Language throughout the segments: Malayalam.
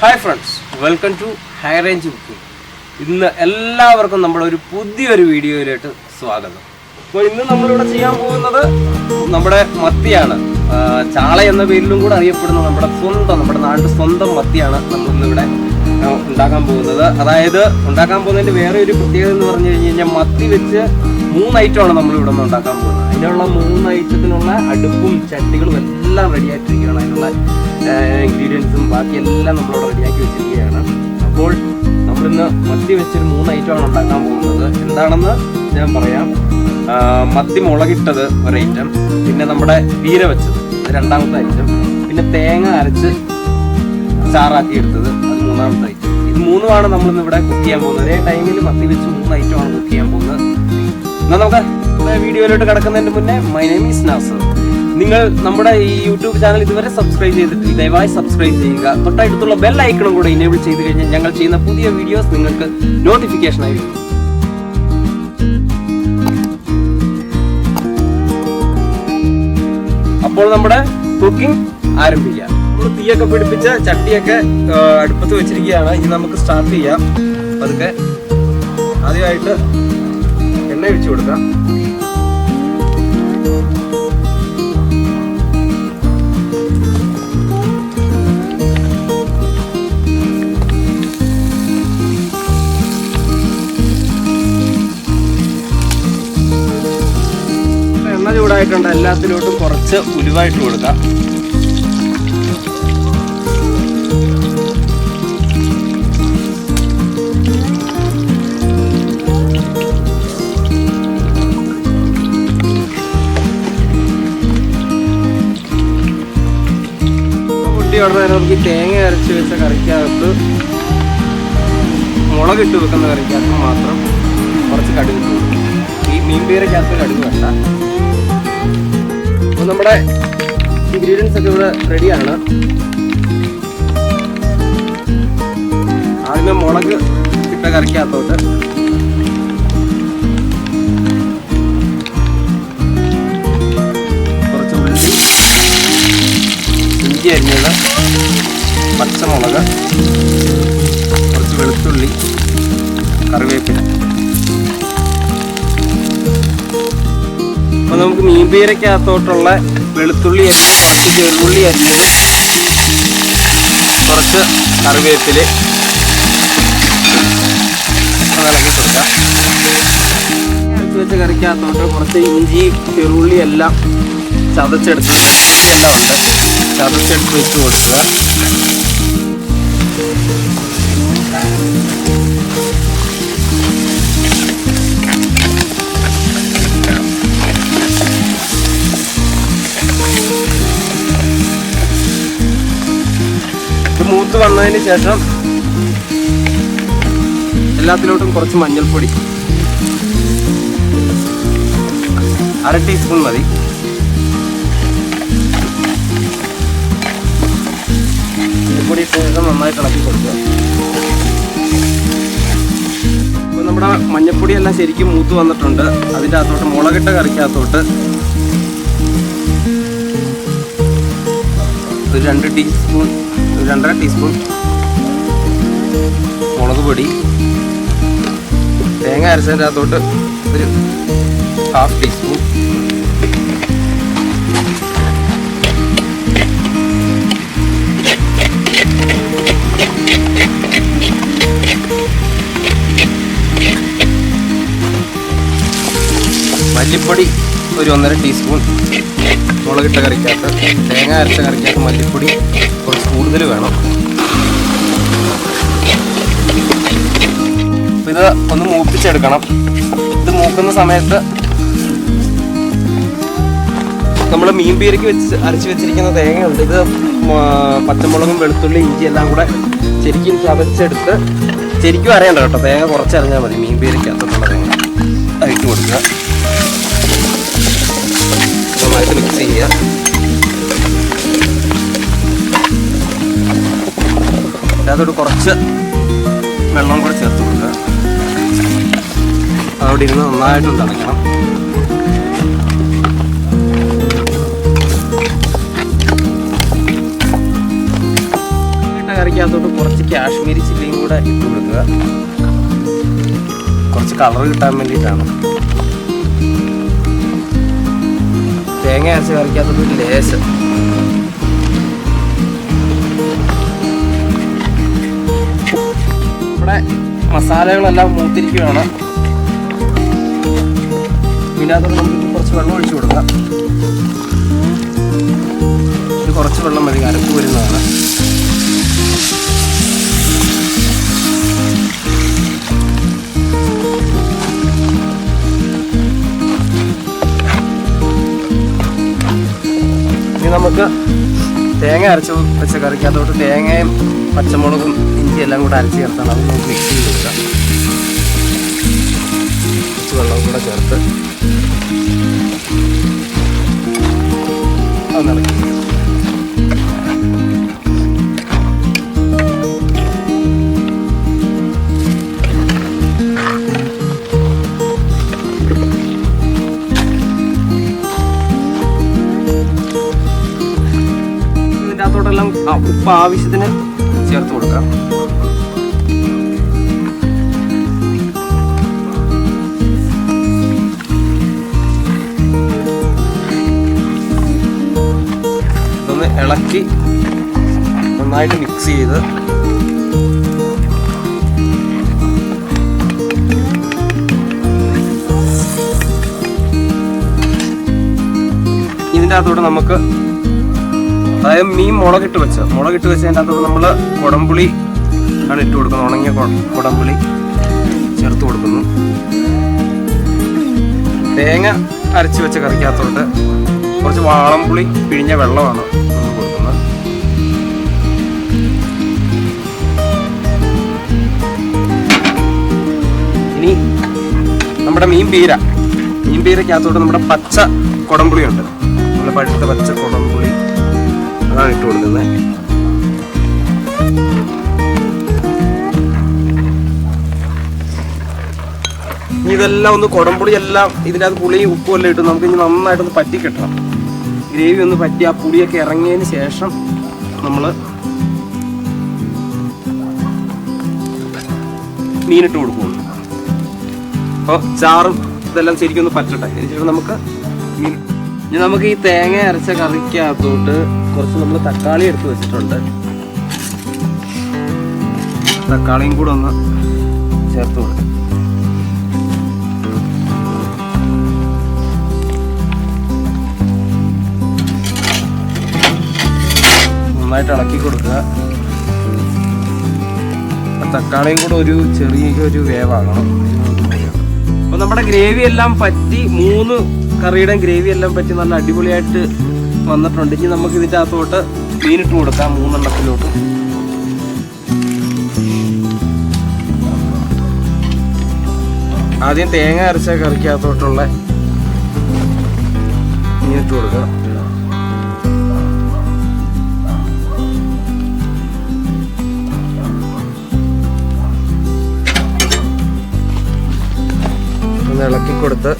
Hi friends welcome to high range booking ഇന്ന് എല്ലാവർക്കും നമ്മുടെ ഒരു പുതിയൊരു വീഡിയോയിലോട്ട് സ്വാഗതം. അപ്പോൾ ഇന്ന് നമ്മളിവിടെ ചെയ്യാൻ പോകുന്നത് നമ്മുടെ മത്തിയാണ്. ചാള എന്ന പേരിലും കൂടെ അറിയപ്പെടുന്ന നമ്മുടെ സ്വന്തം നമ്മുടെ നാട്ടിൽ സ്വന്തം മത്തിയാണ് നമ്മളിന്നിവിടെ ഉണ്ടാക്കാൻ പോകുന്നത്. അതായത് ഉണ്ടാക്കാൻ പോകുന്നതിന്റെ വേറെ ഒരു പ്രത്യേകത എന്ന് പറഞ്ഞു കഴിഞ്ഞ് കഴിഞ്ഞാൽ മത്തി വെച്ച് മൂന്ന് ഐറ്റമാണ് നമ്മളിവിടെ നിന്ന് ഉണ്ടാക്കാൻ പോകുന്നത്. അതിനുള്ള മൂന്ന് ഐറ്റത്തിനുള്ള അടുപ്പും ചട്ടികളും എല്ലാം റെഡി ആയിട്ടിരിക്കുകയാണ്. അതിനുള്ള ഇൻഗ്രീഡിയൻസും ബാക്കി എല്ലാം നമ്മളിവിടെ റെഡിയാക്കി വെച്ചിരിക്കുകയാണ്. അപ്പോൾ നമ്മളിന്ന് മത്തി വെച്ചൊരു മൂന്ന് ഐറ്റമാണ് ഉണ്ടാക്കാൻ പോകുന്നത്. എന്താണെന്ന് ഞാൻ പറയാം. മത്തി മുളകിട്ടത് ഒരു ഐറ്റം പിന്നെ നമ്മുടെ വീര വെച്ചത് രണ്ടാമത്തെ ഐറ്റം. പിന്നെ തേങ്ങ അരച്ച് ചാറാക്കി എടുത്തത് അത് മൂന്നാമത്തെ ഐറ്റം. ഇത് മൂന്നുമാണ് നമ്മളിന്ന് ഇവിടെ കുക്ക് ചെയ്യാൻ പോകുന്നത്. ഒരേ ടൈമിൽ മത്തി വെച്ച് മൂന്ന് ഐറ്റമാണ് കുക്ക് ചെയ്യാൻ പോകുന്നത്. എന്നാൽ നമുക്ക് വീഡിയോയിലോട്ട് കിടക്കുന്നതിന് മുന്നേ മൈ നെയിം ഈസ് നാസർ നിങ്ങൾ നമ്മുടെ ഈ യൂട്യൂബ് ചാനൽ ഇതുവരെ സബ്സ്ക്രൈബ് ചെയ്തിട്ടില്ല ദയവായി സബ്സ്ക്രൈബ് ചെയ്യുക. തൊട്ടടുത്തുള്ള ബെൽ ഐക്കണും കൂടെ ഇനേബിൾ ചെയ്ത് കഴിഞ്ഞാൽ ഞങ്ങൾ ചെയ്യുന്ന പുതിയ വീഡിയോസ് നിങ്ങൾക്ക് നോട്ടിഫിക്കേഷൻ ആയിരിക്കും അപ്പോൾ നമ്മുടെ കുക്കിംഗ് ആരംഭിക്കാം. നമ്മൾ തീയൊക്കെ പിടിപ്പിച്ച ചട്ടിയൊക്കെ അടുപ്പത്ത് വെച്ചിരിക്കുകയാണ്. ഇനി നമുക്ക് സ്റ്റാർട്ട് ചെയ്യാം. അതൊക്കെ ആദ്യമായിട്ട് എണ്ണ വെച്ച് കൊടുക്കാം. എണ്ണ ചൂടായിട്ടുണ്ട്. എല്ലാത്തിലോട്ടും കുറച്ച് ഉലുവായിട്ട് കൊടുക്കാം. പൊട്ടി ഉടനെ നമുക്ക് തേങ്ങ അരച്ച് വെച്ച കറിക്കകത്ത് മുളകിട്ട് വെക്കുന്ന കറിക്കകത്ത് മാത്രം കുറച്ച് കടുക് ഇട്ട്. ഈ മീൻ പീരക്കകത്ത് കടുക് വേണ്ട. അപ്പോൾ നമ്മുടെ ഇൻഗ്രീഡിയൻസ് ഒക്കെ ഇവിടെ റെഡിയാണ് ആദ്യമേ മുളക് ഇട്ട കറിക്കകത്തോട്ട് ഇഞ്ചി അരിഞ്ഞത് പച്ചമുളക് കുറച്ച് വെളുത്തുള്ളി കറിവേപ്പില. അപ്പൊ നമുക്ക് മീൻപീരക്കകത്തോട്ടുള്ള വെളുത്തുള്ളി അരിഞ്ഞത് കുറച്ച് ചെറുള്ളി അരിഞ്ഞത് കുറച്ച് കറിവേപ്പില ഇളക്കി കൊടുക്കാം. വെച്ച് കറിക്കകത്തോട്ട് കുറച്ച് ഇഞ്ചി ചെറുള്ളി എല്ലാം ചതച്ചെടുത്ത് വെളുത്തുള്ളി എല്ലാം ഉണ്ട്. ചതച്ചെടുത്ത് വെച്ച് കൊടുക്കുക. മൂത്ത് വന്നതിന് ശേഷം എല്ലാത്തിലോട്ടും കുറച്ച് മഞ്ഞൾപ്പൊടി. അര ടീസ്പൂൺ മതി. ശേഷം നന്നായിട്ട് ഇളക്കി കൊടുക്കുക. അപ്പോൾ നമ്മുടെ മഞ്ഞൾപ്പൊടി എല്ലാം ശരിക്കും മൂത്ത് വന്നിട്ടുണ്ട്. അതിന്റെ അകത്തോട്ട് മുളകിട്ട കറിക്കകത്തോട്ട് ഒരു രണ്ട് ടീസ്പൂൺ ഒരു രണ്ടര ടീസ്പൂൺ മുളക് പൊടി. തേങ്ങ അരച്ചതിന്റെ അകത്തോട്ട് ഒരു ഹാഫ് ടീസ്പൂൺ മല്ലിപ്പൊടി ഒരു ഒന്നര ടീസ്പൂൺ. മുളകിട്ട കറിക്കകത്ത് തേങ്ങ അരച്ച കറിക്കകത്ത് മല്ലിപ്പൊടി കുറച്ച് കൂടുതൽ വേണം. അപ്പം ഇത് ഒന്ന് മൂപ്പിച്ചെടുക്കണം. ഇത് മൂക്കുന്ന സമയത്ത് നമ്മൾ മീൻ പീരയ്ക്ക് വെച്ച് അരച്ച് വെച്ചിരിക്കുന്ന തേങ്ങയുണ്ട്. ഇത് പച്ചമുളകും വെളുത്തുള്ളി ഇഞ്ചി എല്ലാം കൂടെ ശരിക്കും ചതച്ചെടുത്ത് ശരിക്കും അറിയണ്ട കേട്ടോ. തേങ്ങ കുറച്ചറിഞ്ഞാൽ മതി മീൻ പീരയ്ക്കകത്തുള്ള തേങ്ങ. അഴിച്ചു കൊടുക്കുക. നന്നായിട്ട് മിക്സ് ചെയ്യുക അതോട് കുറച്ച് വെള്ളം കൂടെ ചേർത്ത് കൊടുക്കുക. അവിടെ ഇരുന്ന് നന്നായിട്ടൊന്ന് തിളയ്ക്കണം കറിക്കകത്തോട്ട് കുറച്ച് കാശ്മീരി ചില്ലിയും കൂടെ ഇട്ട് കൊടുക്കുക. കുറച്ച് കളർ കിട്ടാൻ വേണ്ടിയിട്ടാണ്. തേങ്ങ അരച്ച് കറിക്കാത്തത് ലേശം. ഇവിടെ മസാലകളെല്ലാം മൂത്തിരിക്കുകയാണ് ഇതിനകത്ത് നമുക്ക് കുറച്ച് വെള്ളം ഒഴിച്ചു കൊടുക്കാം. കുറച്ച് വെള്ളം മതി അരപ്പ് വരുന്നതാണ് ഇനി നമുക്ക് തേങ്ങ അരച്ച് വെച്ച കറിക്കകത്തോട്ട് തേങ്ങയും പച്ചമുളകും ഇഞ്ചി എല്ലാം കൂടെ അരച്ച് ചേർത്താണ്. അത് നമുക്ക് മിക്സ് ചെയ്ത് കൊടുക്കാം. കുറച്ച് വെള്ളം കൂടെ ചേർത്ത് അത് നിറയ്ക്കും ആ, ഉപ്പ് ആവശ്യത്തിന് ചേർത്ത് കൊടുക്കാം. ഇതൊന്ന് ഇളക്കി നന്നായിട്ട് മിക്സ് ചെയ്ത് ഇതിന്റെ അകത്തോടെ നമുക്ക് അതായത് മീൻ മുളകിട്ട് വെച്ച് മുളകിട്ട് വെച്ചതിന്റെ അകത്ത് നമ്മൾ കുടംപുളി ആണ് ഇട്ട് കൊടുക്കുന്നത്. ഉണങ്ങിയ കുടംപുളി ചേർത്ത് കൊടുക്കുന്നു. തേങ്ങ അരച്ച് വെച്ച കറിക്കകത്തോട്ട് കുറച്ച് വാളംപുളി പിഴിഞ്ഞ വെള്ളമാണ് നമ്മൾ കൊടുക്കുന്നത്. ഇനി നമ്മുടെ മീൻ പീര. മീൻ പീരക്കകത്തോട്ട് നമ്മുടെ പച്ച കുടംപുളിയുണ്ട്. നമ്മുടെ പഴുത്ത പച്ച കുടംപുളി. അതാണ് ഇട്ട് കൊടുക്കുന്നത്. ഇനി ഇതെല്ലാം ഒന്ന് കുടംപുളി എല്ലാം ഇതിനകത്ത് പുളിയും ഉപ്പും എല്ലാം ഇട്ട് നമുക്ക് ഇനി നന്നായിട്ടൊന്ന് പറ്റി കിട്ടണം ഗ്രേവി ഒന്ന് പറ്റി ആ പുളിയൊക്കെ ഇറങ്ങിയതിന് ശേഷം നമ്മൾ മീനിട്ട് കൊടുക്കുള്ളൂ അപ്പോൾ ചാറും ഇതെല്ലാം ശരിക്കും ഒന്ന് പറ്റട്ടെ. അതിന് ശേഷം നമുക്ക് മീൻ ഇനി നമുക്ക് ഈ തേങ്ങ അരച്ച കറിക്കകത്തോട്ട് കുറച്ച് നമ്മൾ തക്കാളി എടുത്ത് വെച്ചിട്ടുണ്ട്. തക്കാളിയും കൂടെ ഒന്ന് ചേർത്ത് കൊടുക്കാം. നന്നായിട്ട് ഇളക്കി കൊടുക്കുക. തക്കാളിയും കൂടെ ഒരു ചെറിയ ഒരു വേവാകണം. അപ്പൊ നമ്മുടെ ഗ്രേവി എല്ലാം പറ്റി മൂന്ന് കറിയുടെ ഗ്രേവി എല്ലാം പറ്റി നല്ല അടിപൊളിയായിട്ട് വന്നിട്ടുണ്ട്. ഇനി നമുക്ക് ഇതിന്റെ അകത്തോട്ട് മീനിട്ട് കൊടുക്കാം മൂന്നെണ്ണത്തിലോട്ട്. ആദ്യം തേങ്ങ അരച്ച കറിക്കകത്തോട്ടുള്ള മീനിട്ട് കൊടുക്കുക ഒന്ന് ഇളക്കി കൊടുത്ത്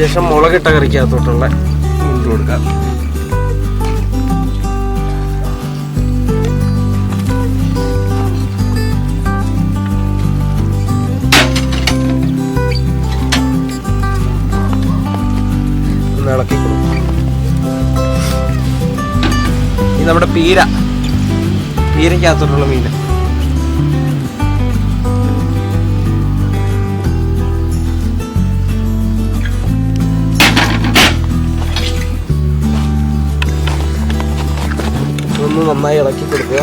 ശേഷം മുളകിട്ട കറിക്കകത്തോട്ടുള്ള ഇട്ട് കൊടുക്കാം. ഇളക്കി ഇത് നമ്മുടെ പീര. പീരക്കകത്തോട്ടുള്ള മീൻ. നന്നായി ഇളക്കി കൊടുക്കുക.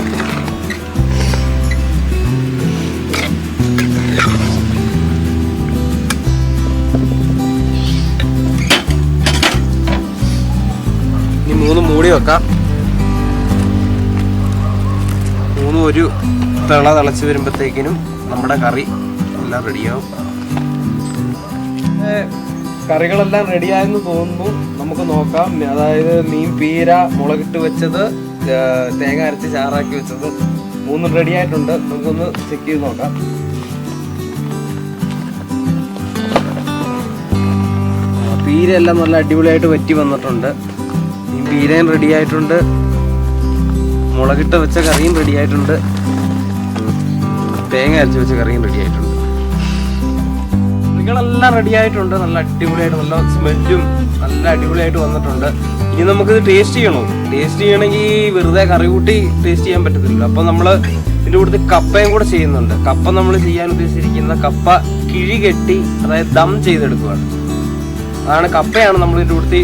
ഇനി മൂന്ന് മൂടി വെക്കാം. മൂന്നും ഒരു തിള തിളച്ച് വരുമ്പോഴത്തേക്കിനും നമ്മുടെ കറി എല്ലാം റെഡിയാവും. കറികളെല്ലാം റെഡിയായെന്ന് തോന്നുന്നു. നമുക്ക് നോക്കാം. അതായത് മീൻ പീര മുളകിട്ട് വെച്ചത് തേങ്ങ അരച്ച് ചാറാക്കി വെച്ചത് മൂന്നും റെഡി ആയിട്ടുണ്ട്. നമുക്കൊന്ന് ചെക്ക് ചെയ്ത് നോക്കാം. പീരയെല്ലാം നല്ല അടിപൊളിയായിട്ട് വറ്റി വന്നിട്ടുണ്ട്. ഈ പീരയും റെഡി ആയിട്ടുണ്ട്. മുളകിട്ട് വെച്ച കറിയും റെഡി ആയിട്ടുണ്ട്. തേങ്ങ അരച്ച് വെച്ച കറിയും റെഡി ആയിട്ടുണ്ട്. കറികളെല്ലാം റെഡി ആയിട്ടുണ്ട്. നല്ല അടിപൊളിയായിട്ട് നല്ല സ്മെല്ലും നല്ല അടിപൊളിയായിട്ട് വന്നിട്ടുണ്ട്. ഇനി നമുക്കിത് ടേസ്റ്റ് ചെയ്യണോ? ടേസ്റ്റ് ചെയ്യണമെങ്കിൽ വെറുതെ കറി കൂട്ടി ടേസ്റ്റ് ചെയ്യാൻ പറ്റത്തില്ല അപ്പൊ നമ്മൾ ഇതിന്റെ കൂടുതൽ കപ്പയും കൂടെ ചെയ്യുന്നുണ്ട്. കപ്പ നമ്മൾ ചെയ്യാൻ ഉദ്ദേശിച്ചിരിക്കുന്ന കപ്പ കിഴി കെട്ടി അതായത് ദം ചെയ്തെടുക്കുകയാണ് അതാണ് കപ്പയാണ് നമ്മൾ ഇതിന്റെ കൂടുതൽ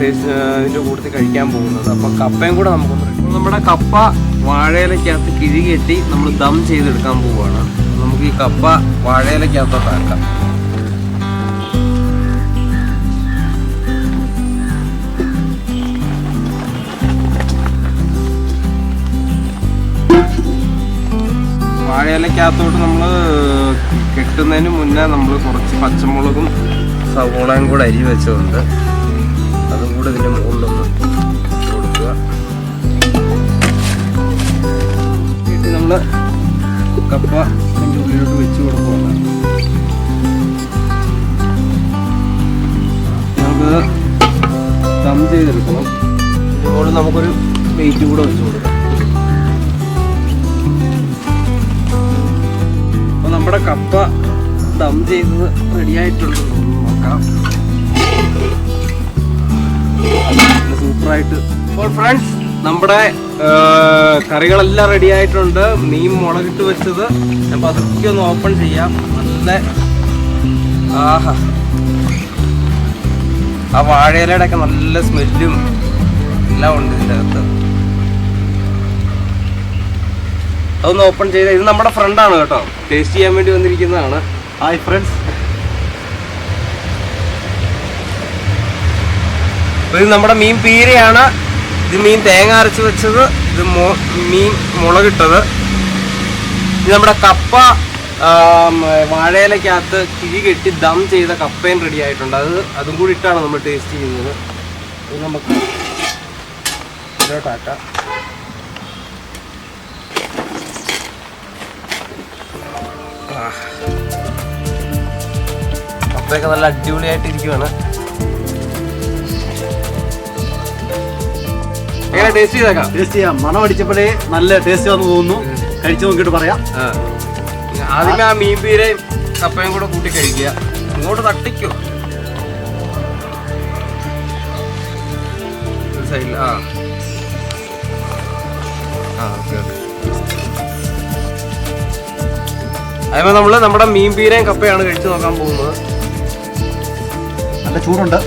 ടേസ്റ്റ് ഇതിന്റെ കൂടുതൽ കഴിക്കാൻ പോകുന്നത്. അപ്പൊ കപ്പയും കൂടെ നമുക്ക് നമ്മുടെ കപ്പ വാഴയിലക്കകത്ത് കിഴി കെട്ടി നമ്മൾ ദം ചെയ്തെടുക്കാൻ പോവുകയാണ്. നമുക്ക് ഈ കപ്പ വാഴയിലക്കകത്തോട്ട് വാഴയിലക്കകത്തോട്ട് നമ്മൾ കെട്ടുന്നതിന് മുന്നേ നമ്മൾ കുറച്ച് പച്ചമുളകും സവോളയും കൂടെ അരി വെച്ചതുണ്ട്. അതും കൂടെ ഇതിന്റെ മുകളിലൊന്ന് കൊടുക്കുക വീട്ടിൽ നമ്മൾ കപ്പ അതിന്റെ ഉള്ളിലോട്ട് വെച്ച് കൊടുക്കുകയാണ് നമുക്ക് ദം ചെയ്തെടുക്കണം. ഇതുപോലെ നമുക്കൊരു വെയിറ്റ് കൂടെ വെച്ച് കൊടുക്കാം. നമ്മുടെ കപ്പ ദം ചെയ്തത് റെഡി ആയിട്ടുണ്ട്. നോക്കാം സൂപ്പറായിട്ട്. അപ്പോൾ ഫ്രണ്ട്സ് നമ്മുടെ കറികളെല്ലാം റെഡി ആയിട്ടുണ്ട്. മീൻ മുളകിട്ട് വെച്ചത്. ഞാൻ അതൊക്കെ ഒന്ന് ഓപ്പൺ ചെയ്യാം. നല്ല ആഹാ. ആ വാഴയിലയുടെ ഒക്കെ നല്ല സ്മെല്ലും എല്ലാം ഉണ്ട് ഇതിന്റെ അകത്ത് അതൊന്ന് ഓപ്പൺ ചെയ്ത് ഇത് നമ്മുടെ ഫ്രണ്ടാണ് കേട്ടോ. ടേസ്റ്റ് ചെയ്യാൻ വേണ്ടി വന്നിരിക്കുന്നതാണ്. ഹായ് ഫ്രണ്ട്സ് ഇത് നമ്മുടെ മീൻ പീരയാണ്. ഇത് മീൻ തേങ്ങ അരച്ച് വെച്ചത്. ഇത് മീൻ മുളകിട്ടത്. ഇത് നമ്മുടെ കപ്പ വാഴയിലക്കകത്ത് കിഴി കെട്ടി ദം ചെയ്ത കപ്പയും റെഡി ആയിട്ടുണ്ട്. അത് അതും കൂടി ഇട്ടാണ് നമ്മൾ ടേസ്റ്റ് ചെയ്യുന്നത്. ഇത് നമുക്ക് ഇതിലോട്ടാക്കാം കപ്പയൊക്കെ നല്ല അടിപൊളിയായിട്ട് ഇരിക്കുവാണ്. ടേസ്റ്റ് ചെയ്തേക്കാം? ടേസ്റ്റ് ചെയ്യാം. മണം അടിച്ചപ്പോഴേ നല്ല ടേസ്റ്റ് ആണെന്ന് തോന്നുന്നു. കഴിച്ചു നോക്കിയിട്ട് പറയാം. ആ. ആദ്യമേ ആ മീൻ പീരയും കപ്പയും കൂടെ കൂട്ടി കഴിക്കുക. ഇങ്ങോട്ട് തട്ടിക്കോ. സൈഡിൽ ആ. അതേപോലെ നമ്മൾ നമ്മുടെ മീൻ പീരയും കപ്പയാണ് കഴിച്ചു നോക്കാൻ പോകുന്നത്. നല്ല ചൂടുണ്ട്.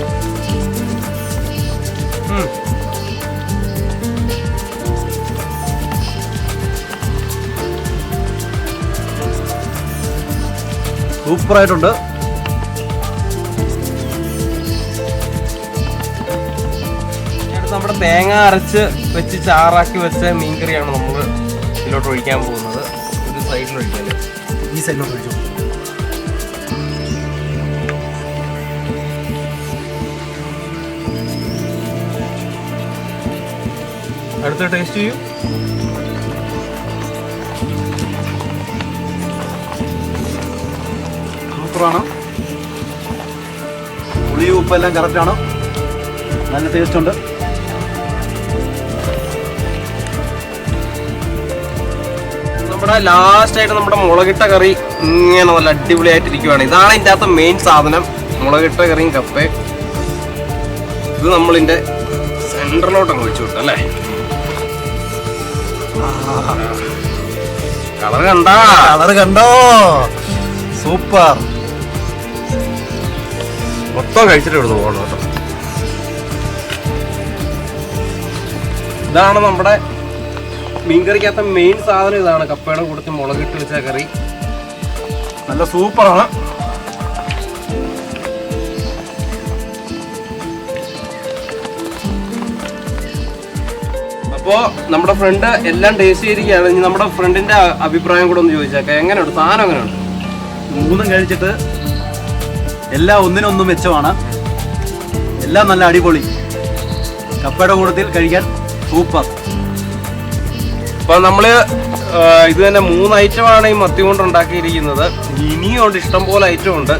സൂപ്പറായിട്ടുണ്ട്. നമ്മുടെ തേങ്ങ അരച്ച് വെച്ച് ചാറാക്കി വെച്ച മീൻകറിയാണ് നമ്മൾ ഇതിലോട്ട് ഒഴിക്കാൻ പോകുന്നത്. ഒരു സൈഡിൽ ഒഴിക്കാൻ ഈ സൈഡിലോട്ട് കഴിച്ചു അടുത്ത ടേസ്റ്റ് ചെയ്യൂ. സൂപ്പറാണ്. പുളി ഉപ്പെല്ലാം കറക്റ്റാണ് നല്ല ടേസ്റ്റ് ഉണ്ട്. നമ്മുടെ ലാസ്റ്റ് ആയിട്ട് നമ്മുടെ മുളകിട്ട കറി ഇങ്ങനെ നല്ല അടിപൊളിയായിട്ട് ഇരിക്കുവാണ് ഇതാണ് ഇതിന്റെ അകത്ത് മെയിൻ സാധനം. മുളകിട്ട കറിയും കപ്പയും. ഇത് നമ്മളിന്റെ സെൻട്രലോട്ട് അങ്ങ് വെച്ചു അല്ലേ? കളർ കണ്ടാ? കളർ കണ്ടോ? സൂപ്പർ. മൊത്തം കഴിച്ചിട്ട് ഇവിടുന്ന് പോകണം കേട്ടോ. ഇതാണ് നമ്മുടെ മീൻകറിക്കകത്ത മെയിൻ സാധനം. ഇതാണ് കപ്പയുടെ കൂട്ടത്തിൽ മുളകിട്ട് വെച്ച കറി. നല്ല സൂപ്പറാണ്. അപ്പോ നമ്മുടെ ഫ്രണ്ട് എല്ലാം ടേസ്റ്റ് ചെയ്തിരിക്കുകയാണ്. ഇനി നമ്മുടെ ഫ്രണ്ടിന്റെ അഭിപ്രായം കൂടെ ഒന്ന് ചോദിച്ചേക്കാം. എങ്ങനെയുണ്ട്? സാധനം എങ്ങനെയുണ്ട്? മൂന്നും കഴിച്ചിട്ട് എല്ലാം ഒന്നിനൊന്നും മെച്ചമാണ്. എല്ലാം നല്ല അടിപൊളി. കപ്പയുടെ കൂട്ടത്തിൽ കഴിക്കാൻ സൂപ്പർ. അപ്പൊ നമ്മൾ ആ, ഇത് തന്നെ മൂന്ന് ഐറ്റമാണ് ഈ മത്തി കൊണ്ട് ഉണ്ടാക്കിയിരിക്കുന്നത്. ഇനിയും ഉണ്ട് ഇഷ്ടം പോലെ ഐറ്റം ഉണ്ട്.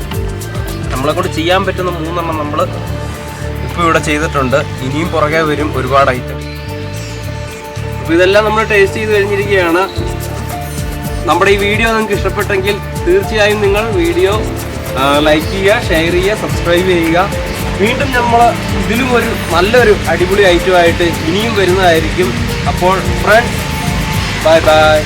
നമ്മളെ കൊണ്ട് ചെയ്യാൻ പറ്റുന്ന മൂന്നെണ്ണം നമ്മൾ ഇപ്പോൾ ഇവിടെ ചെയ്തിട്ടുണ്ട്. ഇനിയും പുറകെ വരും ഒരുപാട് ഐറ്റം അപ്പോൾ ഇതെല്ലാം നമ്മൾ ടേസ്റ്റ് ചെയ്ത് കഴിഞ്ഞിരിക്കുകയാണ്. നമ്മുടെ ഈ വീഡിയോ നിങ്ങൾക്ക് ഇഷ്ടപ്പെട്ടെങ്കിൽ തീർച്ചയായും നിങ്ങൾ വീഡിയോ ലൈക്ക് ചെയ്യുക ഷെയർ ചെയ്യുക സബ്സ്ക്രൈബ് ചെയ്യുക. വീണ്ടും നമ്മൾ ഇതിലും ഒരു നല്ലൊരു അടിപൊളി ഐറ്റമായിട്ട് ഇനിയും വരുന്നതായിരിക്കും. അപ്പോൾ ഫ്രണ്ട്സ് ബൈ ബൈ